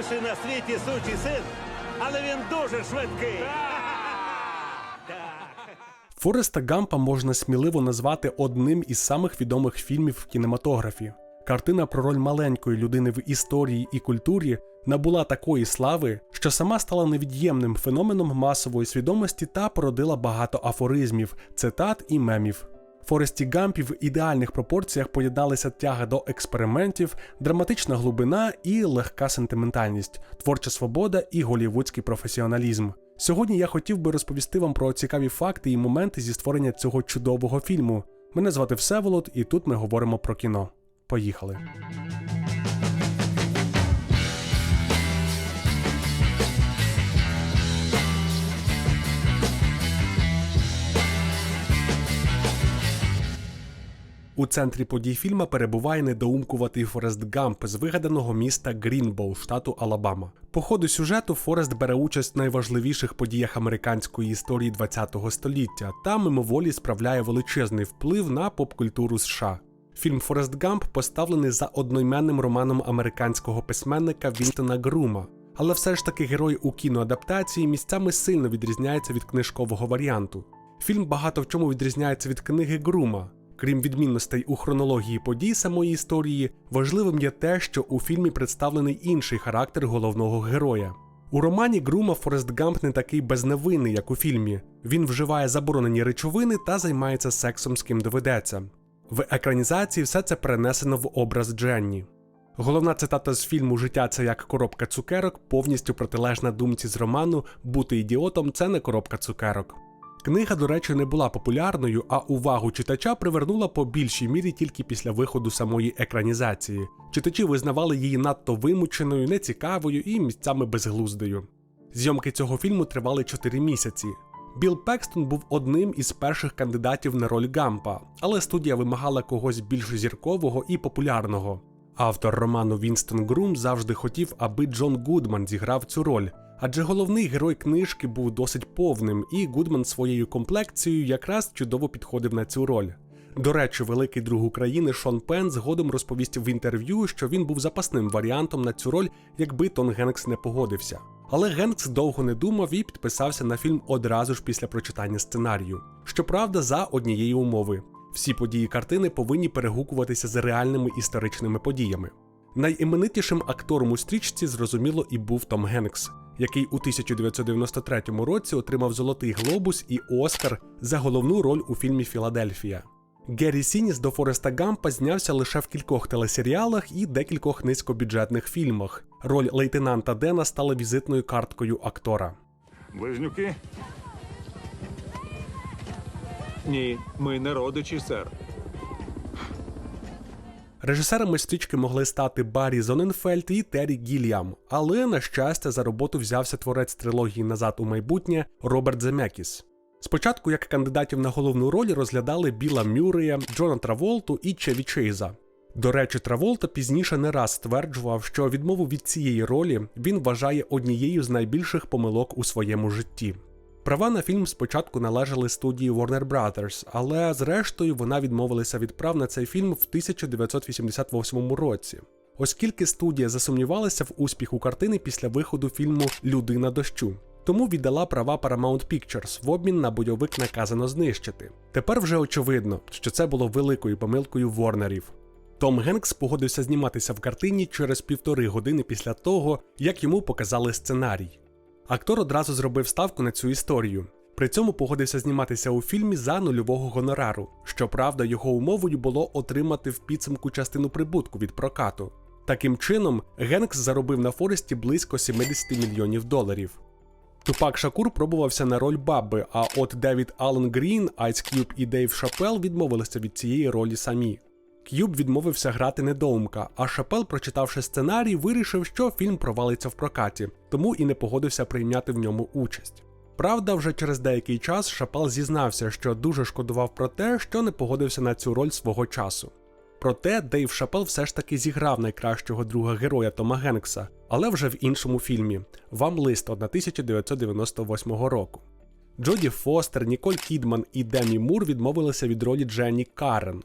найсильніший на світі сучий син, але він дуже швидкий. Фореста Гампа можна сміливо назвати одним із самих відомих фільмів в кінематографі. Картина про роль маленької людини в історії і культурі набула такої слави, що сама стала невід'ємним феноменом масової свідомості та породила багато афоризмів, цитат і мемів. Форесті Гампі в ідеальних пропорціях поєдналися тяга до експериментів, драматична глибина і легка сентиментальність, творча свобода і голівудський професіоналізм. Сьогодні я хотів би розповісти вам про цікаві факти і моменти зі створення цього чудового фільму. Мене звати Всеволод, і тут ми говоримо про кіно. Поїхали. У центрі подій фільма перебуває недоумкуватий Форест Гамп з вигаданого міста Грінбоу, штату Алабама. По ходу сюжету Форест бере участь в найважливіших подіях американської історії ХХ століття та мимоволі справляє величезний вплив на поп-культуру США. Фільм Форест Гамп поставлений за одноіменним романом американського письменника Вінтона Грума. Але все ж таки герой у кіноадаптації місцями сильно відрізняється від книжкового варіанту. Фільм багато в чому відрізняється від книги Грума. Крім відмінностей у хронології подій самої історії, важливим є те, що у фільмі представлений інший характер головного героя. У романі Грума Форест Гамп не такий безневинний, як у фільмі. Він вживає заборонені речовини та займається сексом з ким доведеться. В екранізації все це перенесено в образ Дженні. Головна цитата з фільму Життя це як коробка цукерок повністю протилежна думці з роману Бути ідіотом це не коробка цукерок. Книга, до речі, не була популярною, а увагу читача привернула по більшій мірі тільки після виходу самої екранізації. Читачі визнавали її надто вимученою, нецікавою і місцями безглуздою. Зйомки цього фільму тривали 4 місяці. Білл Пекстон був одним із перших кандидатів на роль Гампа, але студія вимагала когось більш зіркового і популярного. Автор роману Вінстон Грум завжди хотів, аби Джон Гудман зіграв цю роль, адже головний герой книжки був досить повним, і Гудман своєю комплекцією якраз чудово підходив на цю роль. До речі, великий друг України Шон Пен згодом розповість в інтерв'ю, що він був запасним варіантом на цю роль, якби Тон Генкс не погодився. Але Генкс довго не думав і підписався на фільм одразу ж після прочитання сценарію. Щоправда, за однієї умови. Всі події картини повинні перегукуватися з реальними історичними подіями. Найіменитішим актором у стрічці, зрозуміло, і був Том Генкс, який у 1993 році отримав Золотий Глобус і Оскар за головну роль у фільмі Філадельфія. Геррі Сініс до Фореста Гампа знявся лише в кількох телесеріалах і декількох низькобюджетних фільмах. Роль лейтенанта Дена стала візитною карткою актора. Близнюки? Ні, ми не родичі, сер. Режисерами стрічки могли стати Баррі Зоненфельд і Террі Гіліам, але, на щастя, за роботу взявся творець трилогії Назад у майбутнє Роберт Земекіс. Спочатку як кандидатів на головну роль розглядали Біла Мюррея, Джона Траволту і Чеві Чейза. До речі, Траволта пізніше не раз стверджував, що відмову від цієї ролі він вважає однією з найбільших помилок у своєму житті. Права на фільм спочатку належали студії Warner Brothers, але зрештою вона відмовилася від прав на цей фільм в 1988 році. Оскільки студія засумнівалася в успіху картини після виходу фільму Людина дощу. Тому віддала права Paramount Pictures в обмін на бойовик наказано знищити. Тепер вже очевидно, що це було великою помилкою Ворнерів. Том Генкс погодився зніматися в картині через півтори години після того, як йому показали сценарій. Актор одразу зробив ставку на цю історію. При цьому погодився зніматися у фільмі за нульового гонорару. Щоправда, його умовою було отримати в підсумку частину прибутку від прокату. Таким чином, Генкс заробив на Форесті близько 70 мільйонів доларів. Тупак Шакур пробувався на роль Бабби, а от Девід Аллен Грін, Айс К'юб і Дейв Шапел відмовилися від цієї ролі самі. К'юб відмовився грати недоумка, а Шапел, прочитавши сценарій, вирішив, що фільм провалиться в прокаті, тому і не погодився прийняти в ньому участь. Правда, вже через деякий час Шапел зізнався, що дуже шкодував про те, що не погодився на цю роль свого часу. Проте Дейв Шапел все ж таки зіграв найкращого друга героя Тома Генкса, але вже в іншому фільмі Вам лист 1998 року. Джоді Фостер, Ніколь Кідман і Демі Мур відмовилися від ролі Дженні Карен.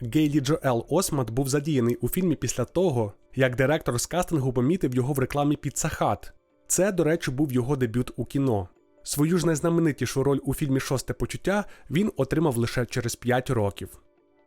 Гейлі Джоел Осмат був задіяний у фільмі після того, як директор з кастингу помітив його в рекламі Pizza Hut. Це, до речі, був його дебют у кіно. Свою ж найзнаменитішу роль у фільмі Шосте почуття він отримав лише через 5 років.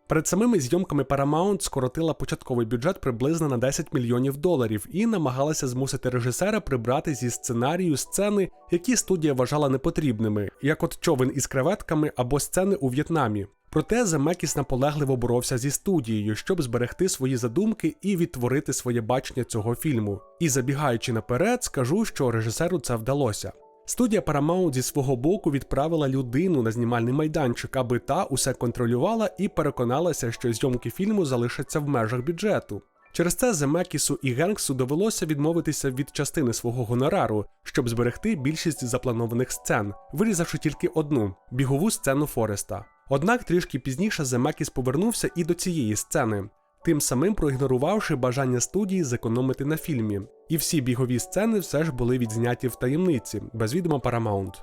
Перед самими зйомками Paramount скоротила початковий бюджет приблизно на 10 мільйонів доларів і намагалася змусити режисера прибрати зі сценарію сцени, які студія вважала непотрібними, як от човен із креветками або сцени у В'єтнамі. Проте Земекіс наполегливо боровся зі студією, щоб зберегти свої задумки і відтворити своє бачення цього фільму. І забігаючи наперед, скажу, що режисеру це вдалося. Студія Paramount зі свого боку відправила людину на знімальний майданчик, аби та усе контролювала і переконалася, що зйомки фільму залишаться в межах бюджету. Через це Земекісу і Генксу довелося відмовитися від частини свого гонорару, щоб зберегти більшість запланованих сцен, вирізавши тільки одну бігову сцену Фореста. Однак трішки пізніше Земекіс повернувся і до цієї сцени, тим самим проігнорувавши бажання студії зекономити на фільмі. І всі бігові сцени все ж були відзняті в таємниці, без відома Paramount.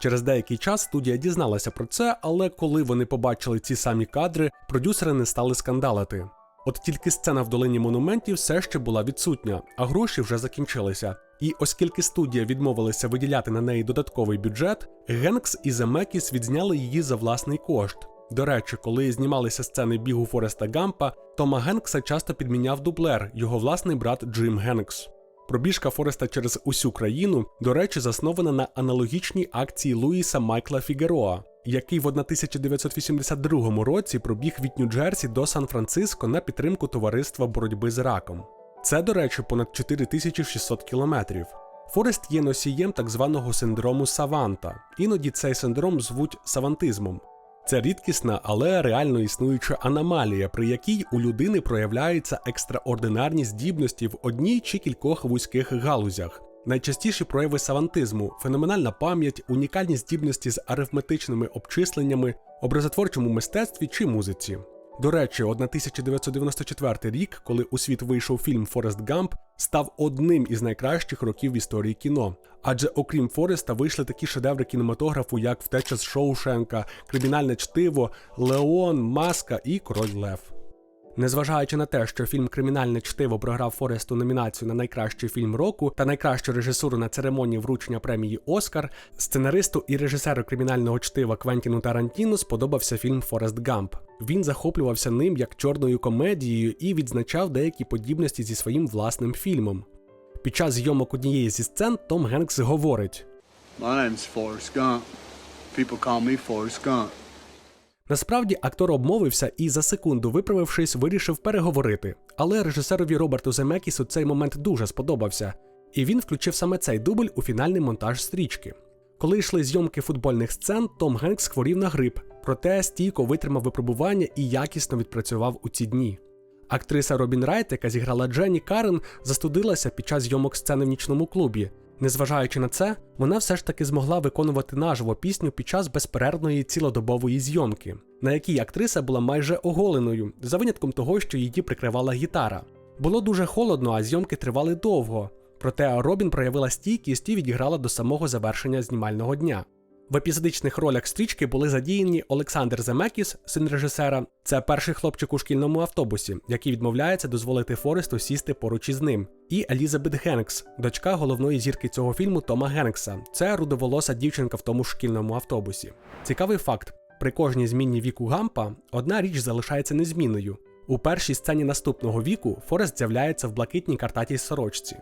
Через деякий час студія дізналася про це, але коли вони побачили ці самі кадри, продюсери не стали скандалити. От тільки сцена в долині монументів все ще була відсутня, а гроші вже закінчилися. І оскільки студія відмовилася виділяти на неї додатковий бюджет, Генкс і Земекіс відзняли її за власний кошт. До речі, коли знімалися сцени бігу Фореста Гампа, Тома Генкса часто підміняв дублер, його власний брат Джим Генкс. Пробіжка Фореста через усю країну, до речі, заснована на аналогічній акції Луїса Майкла Фігероа, який в 1982 році пробіг від Нью-Джерсі до Сан-Франциско на підтримку товариства боротьби з раком. Це, до речі, понад 4600 кілометрів. Форест є носієм так званого синдрому Саванта. Іноді цей синдром звуть савантизмом. Це рідкісна, але реально існуюча аномалія, при якій у людини проявляються екстраординарні здібності в одній чи кількох вузьких галузях. Найчастіші прояви савантизму феноменальна пам'ять, унікальні здібності з арифметичними обчисленнями, образотворчому мистецтві чи музиці. До речі, 1994 рік, коли у світ вийшов фільм Форест Гамп, став одним із найкращих років в історії кіно. Адже окрім Фореста вийшли такі шедеври кінематографу, як Втеча з Шоушенка, Кримінальне чтиво, Леон, Маска і Король Лев. Незважаючи на те, що фільм Кримінальне чтиво програв Форесту номінацію на найкращий фільм року та найкращу режисуру на церемонії вручення премії Оскар, сценаристу і режисеру кримінального чтива Квентіну Тарантіно сподобався фільм Форест Гамп. Він захоплювався ним як чорною комедією і відзначав деякі подібності зі своїм власним фільмом. Під час зйомок однієї зі сцен Том Генкс говорить: My name's Forrest Gump. People call me Forrest Gump. Насправді актор обмовився і за секунду, виправившись, вирішив переговорити. Але режисерові Роберту Земекісу цей момент дуже сподобався, і він включив саме цей дубль у фінальний монтаж стрічки. Коли йшли зйомки футбольних сцен, Том Генкс хворів на грип, проте стійко витримав випробування і якісно відпрацював у ці дні. Актриса Робін Райт, яка зіграла Дженні Карен, застудилася під час зйомок сцени в нічному клубі. Незважаючи на це, вона все ж таки змогла виконувати наживо пісню під час безперервної цілодобової зйомки, на якій актриса була майже оголеною, за винятком того, що її прикривала гітара. Було дуже холодно, а зйомки тривали довго. Проте Робін проявила стійкість і відіграла до самого завершення знімального дня. В епізодичних ролях стрічки були задіяні Олександр Земекіс, син режисера, це перший хлопчик у шкільному автобусі, який відмовляється дозволити Форесту сісти поруч із ним, і Елізабет Генкс, дочка головної зірки цього фільму Тома Генкса. Це рудоволоса дівчинка в тому шкільному автобусі. Цікавий факт: при кожній зміні віку Гампа одна річ залишається незмінною. У першій сцені наступного віку Форест з'являється в блакитній картатій сорочці.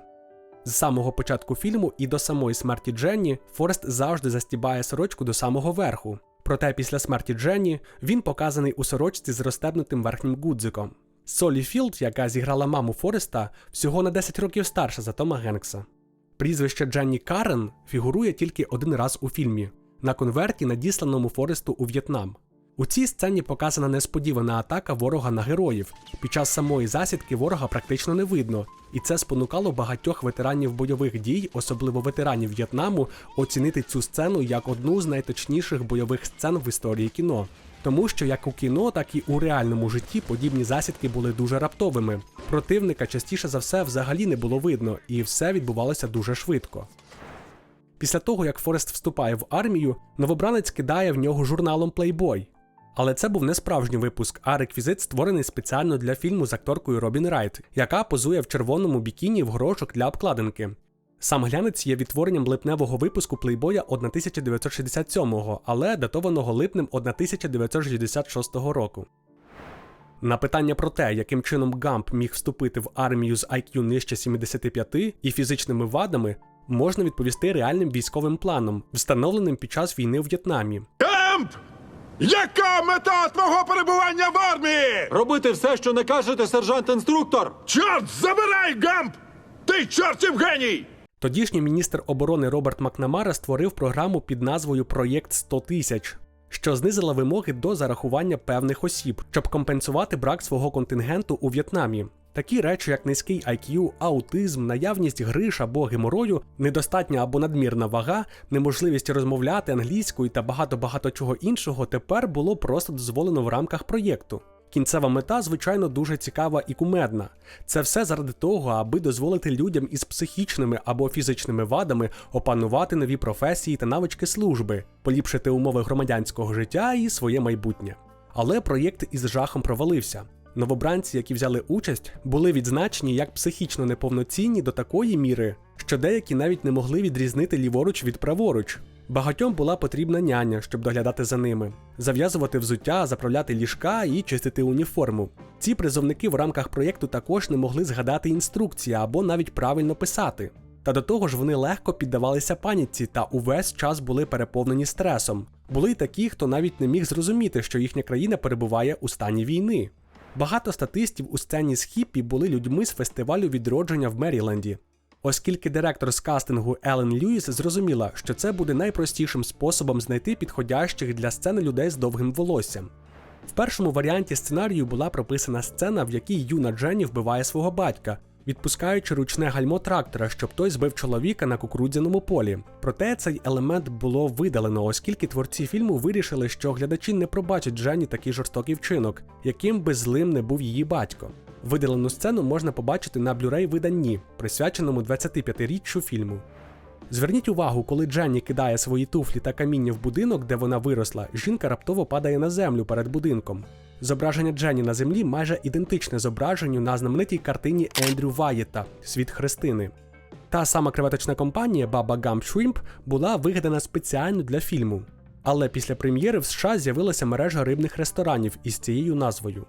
З самого початку фільму і до самої смерті Дженні Форест завжди застібає сорочку до самого верху. Проте після смерті Дженні він показаний у сорочці з розстебнутим верхнім гудзиком. Солі Філд, яка зіграла маму Фореста, всього на 10 років старша за Тома Генкса. Прізвище Дженні Карен фігурує тільки один раз у фільмі на конверті, надісланому Форесту у В'єтнам. У цій сцені показана несподівана атака ворога на героїв. Під час самої засідки ворога практично не видно, і це спонукало багатьох ветеранів бойових дій, особливо ветеранів В'єтнаму, оцінити цю сцену як одну з найточніших бойових сцен в історії кіно. Тому що як у кіно, так і у реальному житті подібні засідки були дуже раптовими. Противника частіше за все взагалі не було видно, і все відбувалося дуже швидко. Після того, як Форест вступає в армію, новобранець кидає в нього журналом Playboy. Але це був не справжній випуск, а реквізит створений спеціально для фільму з акторкою Робін Райт, яка позує в червоному бікіні в горошок для обкладинки. Сам глянець є відтворенням липневого випуску плейбоя 1967-го, але датованого липнем 1966 року. На питання про те, яким чином Гамп міг вступити в армію з IQ нижче 75 і фізичними вадами, можна відповісти реальним військовим планом, встановленим під час війни в В'єтнамі. Кемп! Яка мета твого перебування в армії? Робити все, що не кажете, сержант-інструктор! Чорт забирай, Гамп! Ти чортів геній! Тодішній міністр оборони Роберт Макнамара створив програму під назвою Проєкт 100 тисяч, що знизила вимоги до зарахування певних осіб, щоб компенсувати брак свого контингенту у В'єтнамі. Такі речі, як низький IQ, аутизм, наявність гриш або геморою, недостатня або надмірна вага, неможливість розмовляти англійською та багато багато чого іншого, тепер було просто дозволено в рамках проєкту. Кінцева мета, звичайно, дуже цікава і кумедна. Це все заради того, аби дозволити людям із психічними або фізичними вадами опанувати нові професії та навички служби, поліпшити умови громадянського життя і своє майбутнє. Але проєкт із жахом провалився. Новобранці, які взяли участь, були відзначені як психічно неповноцінні до такої міри, що деякі навіть не могли відрізнити ліворуч від праворуч. Багатьом була потрібна няня, щоб доглядати за ними, зав'язувати взуття, заправляти ліжка і чистити уніформу. Ці призовники в рамках проєкту також не могли згадати інструкції або навіть правильно писати. Та до того ж вони легко піддавалися паніці та увесь час були переповнені стресом. Були й такі, хто навіть не міг зрозуміти, що їхня країна перебуває у стані війни. Багато статистів у сцені з хіппі були людьми з фестивалю відродження в Меріленді. Оскільки директор з кастингу Елен Льюіс зрозуміла, що це буде найпростішим способом знайти підходящих для сцени людей з довгим волоссям. В першому варіанті сценарію була прописана сцена, в якій юна Дженні вбиває свого батька, відпускаючи ручне гальмо трактора, щоб той збив чоловіка на кукурудзяному полі. Проте цей елемент було видалено, оскільки творці фільму вирішили, що глядачі не пробачать Дженні такий жорстокий вчинок, яким би злим не був її батько. Видалену сцену можна побачити на Blu-ray виданні, присвяченому 25-річчю фільму. Зверніть увагу, коли Дженні кидає свої туфлі та каміння в будинок, де вона виросла, жінка раптово падає на землю перед будинком. Зображення Дженні на землі майже ідентичне зображенню на знаменитій картині Ендрю Ваєта Світ Христини. Та сама креветочна компанія Baba Gump Shrimp була вигадана спеціально для фільму. Але після прем'єри в США з'явилася мережа рибних ресторанів із цією назвою.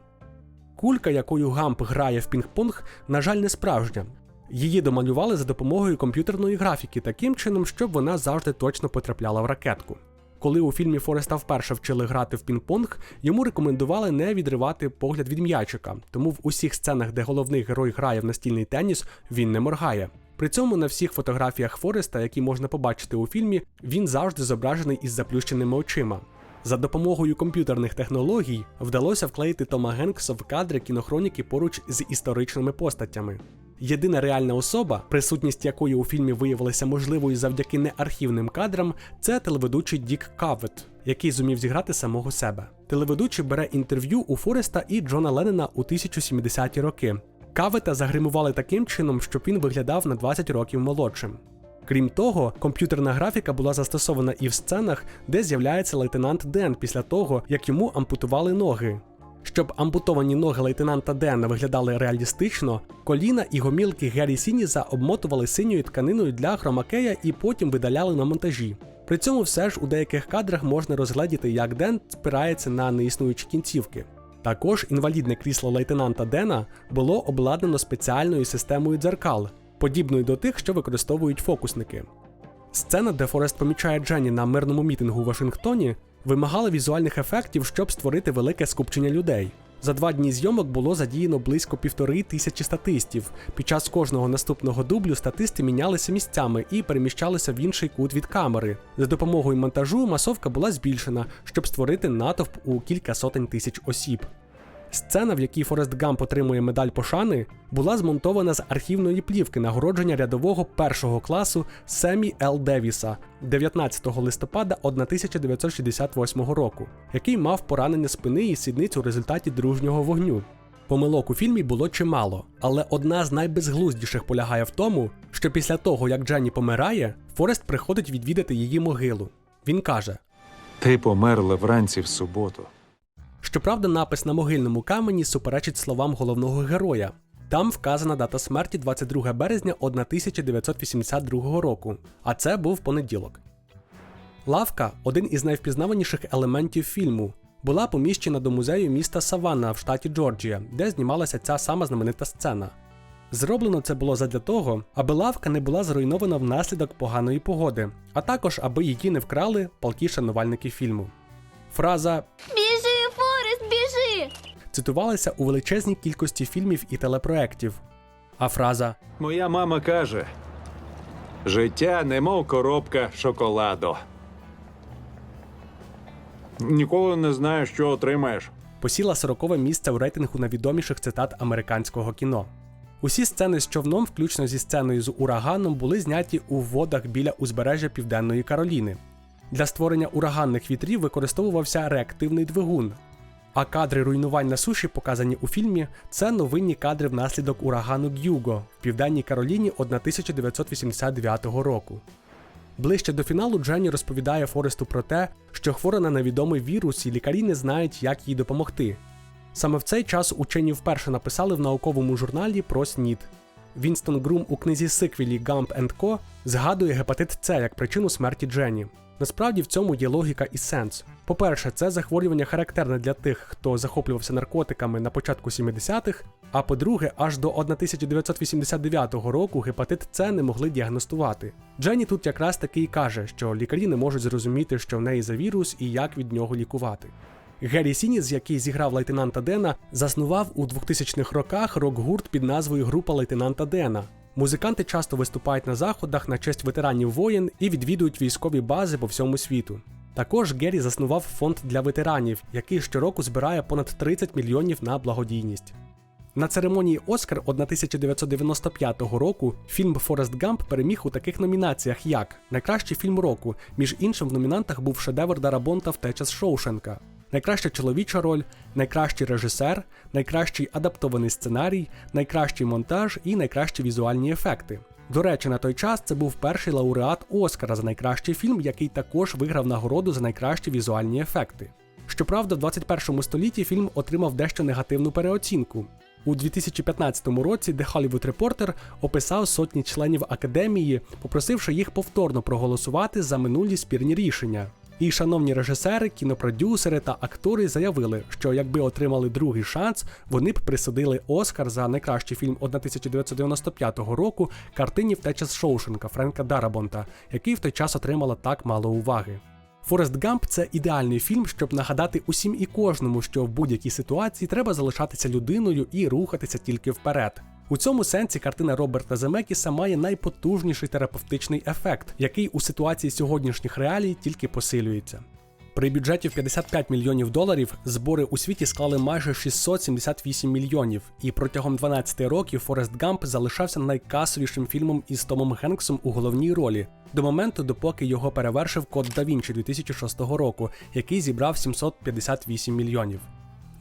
Кулька, якою Гамп грає в пінг-понг, на жаль, не справжня. Її домалювали за допомогою комп'ютерної графіки таким чином, щоб вона завжди точно потрапляла в ракетку. Коли у фільмі Фореста вперше вчили грати в пінг-понг, йому рекомендували не відривати погляд від м'ячика, тому в усіх сценах, де головний герой грає в настільний теніс, він не моргає. При цьому на всіх фотографіях Фореста, які можна побачити у фільмі, він завжди зображений із заплющеними очима. За допомогою комп'ютерних технологій вдалося вклеїти Тома Генкса в кадри кінохроніки поруч з історичними постатями. Єдина реальна особа, присутність якої у фільмі виявилася можливою завдяки неархівним кадрам, це телеведучий Дік Кавет, який зумів зіграти самого себе. Телеведучий бере інтерв'ю у Фореста і Джона Леннона у 1070-ті роки. Кавета загримували таким чином, щоб він виглядав на 20 років молодшим. Крім того, комп'ютерна графіка була застосована і в сценах, де з'являється лейтенант Ден після того, як йому ампутували ноги. Щоб ампутовані ноги лейтенанта Дена виглядали реалістично, коліна і гомілки Геррі Сініза обмотували синьою тканиною для хромакея і потім видаляли на монтажі. При цьому все ж у деяких кадрах можна розгледіти, як Ден спирається на неіснуючі кінцівки. Також інвалідне крісло лейтенанта Дена було обладнано спеціальною системою дзеркал, подібною до тих, що використовують фокусники. Сцена, де Форест помічає Дженні на мирному мітингу у Вашингтоні, вимагала візуальних ефектів, щоб створити велике скупчення людей. За два дні зйомок було задіяно близько півтори тисячі статистів. Під час кожного наступного дублю статисти мінялися місцями і переміщалися в інший кут від камери. За допомогою монтажу масовка була збільшена, щоб створити натовп у кілька сотень тисяч осіб. Сцена, в якій Форест Гамп отримує медаль пошани, була змонтована з архівної плівки нагородження рядового першого класу Семі Л. Девіса 19 листопада 1968 року, який мав поранення спини і сідниць у результаті дружнього вогню. Помилок у фільмі було чимало, але одна з найбезглуздіших полягає в тому, що після того, як Дженні помирає, Форест приходить відвідати її могилу. Він каже: Ти померла вранці в суботу. Щоправда, напис на могильному камені суперечить словам головного героя. Там вказана дата смерті 22 березня 1982 року, а це був понеділок. Лавка один із найвпізнаваніших елементів фільму. Була поміщена до музею міста Саванна в штаті Джорджія, де знімалася ця сама знаменита сцена. Зроблено це було задля того, аби лавка не була зруйнована внаслідок поганої погоди, а також аби її не вкрали палкі шанувальники фільму. Фраза! Цитувалася у величезній кількості фільмів і телепроєктів. А фраза Моя мама каже: життя немов коробка шоколаду. Ніколи не знаєш, що отримаєш. посіла 40 місце в рейтингу найвідоміших цитат американського кіно. Усі сцени з човном, включно зі сценою з ураганом, були зняті у водах біля узбережжя Південної Кароліни. Для створення ураганних вітрів використовувався реактивний двигун. А кадри руйнувань на суші, показані у фільмі, це новинні кадри внаслідок урагану Гюго в Південній Кароліні 1989 року. Ближче до фіналу Дженні розповідає Форесту про те, що хвора на невідомий вірус і лікарі не знають, як їй допомогти. Саме в цей час учені вперше написали в науковому журналі про СНІД. Вінстон Грум у книзі сиквелі Gump Co. згадує гепатит С як причину смерті Дженні. Насправді в цьому є логіка і сенс. По-перше, це захворювання характерне для тих, хто захоплювався наркотиками на початку 70-х, а по-друге, аж до 1989 року гепатит С не могли діагностувати. Дженні тут якраз таки і каже, що лікарі не можуть зрозуміти, що в неї за вірус і як від нього лікувати. Геррі Сініс, який зіграв лейтенанта Дена, заснував у 2000-х роках рок-гурт під назвою Група лейтенанта Дена. Музиканти часто виступають на заходах на честь ветеранів воєн і відвідують військові бази по всьому світу. Також Геррі заснував фонд для ветеранів, який щороку збирає понад 30 мільйонів на благодійність. На церемонії Оскар 1995 року фільм Форест Гамп переміг у таких номінаціях, як Найкращий фільм року. Між іншим, в номінантах був шедевр Дарабонта Втеча з Шоушенка, найкраща чоловіча роль, найкращий режисер, найкращий адаптований сценарій, найкращий монтаж і найкращі візуальні ефекти. До речі, на той час це був перший лауреат Оскара за найкращий фільм, який також виграв нагороду за найкращі візуальні ефекти. Щоправда, в 21 столітті фільм отримав дещо негативну переоцінку. У 2015 році The Hollywood Reporter описав сотні членів академії, попросивши їх повторно проголосувати за минулі спірні рішення. І шановні режисери, кінопродюсери та актори заявили, що якби отримали другий шанс, вони б присудили Оскар за найкращий фільм 1995 року картині Втеча з Шоушенка Френка Дарабонта, який в той час отримала так мало уваги. Форест Гамп це ідеальний фільм, щоб нагадати усім і кожному, що в будь-якій ситуації треба залишатися людиною і рухатися тільки вперед. У цьому сенсі картина Роберта Земекіса має найпотужніший терапевтичний ефект, який у ситуації сьогоднішніх реалій тільки посилюється. При бюджеті в 55 мільйонів доларів збори у світі склали майже 678 мільйонів, і протягом 12 років Форест Гамп залишався найкасовішим фільмом із Томом Генксом у головній ролі до моменту, допоки його перевершив Код Да Вінчі 2006 року, який зібрав 758 мільйонів.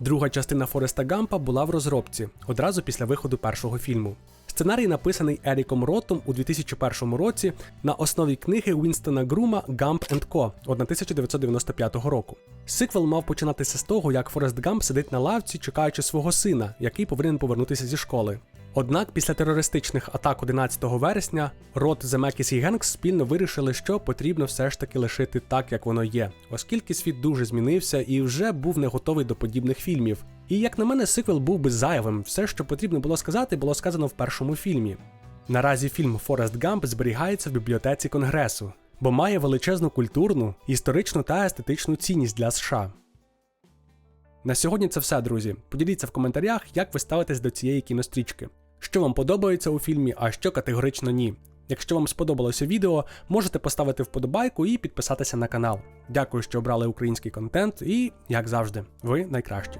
Друга частина Фореста Гампа була в розробці одразу після виходу першого фільму. Сценарій написаний Еріком Ротом у 2001 році на основі книги Вінстона Грума Гамп Ко» 1995 року. Сиквел мав починатися з того, як Форест Гамп сидить на лавці, чекаючи свого сина, який повинен повернутися зі школи. Однак після терористичних атак 11 вересня Рот, Земекіс і Генкс спільно вирішили, що потрібно все ж таки лишити так, як воно є, оскільки світ дуже змінився і вже був не готовий до подібних фільмів. І як на мене, сиквел був би зайвим. Все, що потрібно було сказати, було сказано в першому фільмі. Наразі фільм Форест Гамп зберігається в бібліотеці Конгресу, бо має величезну культурну, історичну та естетичну цінність для США. На сьогодні це все, друзі. Поділіться в коментарях, як ви ставитесь до цієї кінострічки. Що вам подобається у фільмі, а що категорично ні. Якщо вам сподобалося відео, можете поставити вподобайку і підписатися на канал. Дякую, що обрали український контент, і, як завжди, ви найкращі.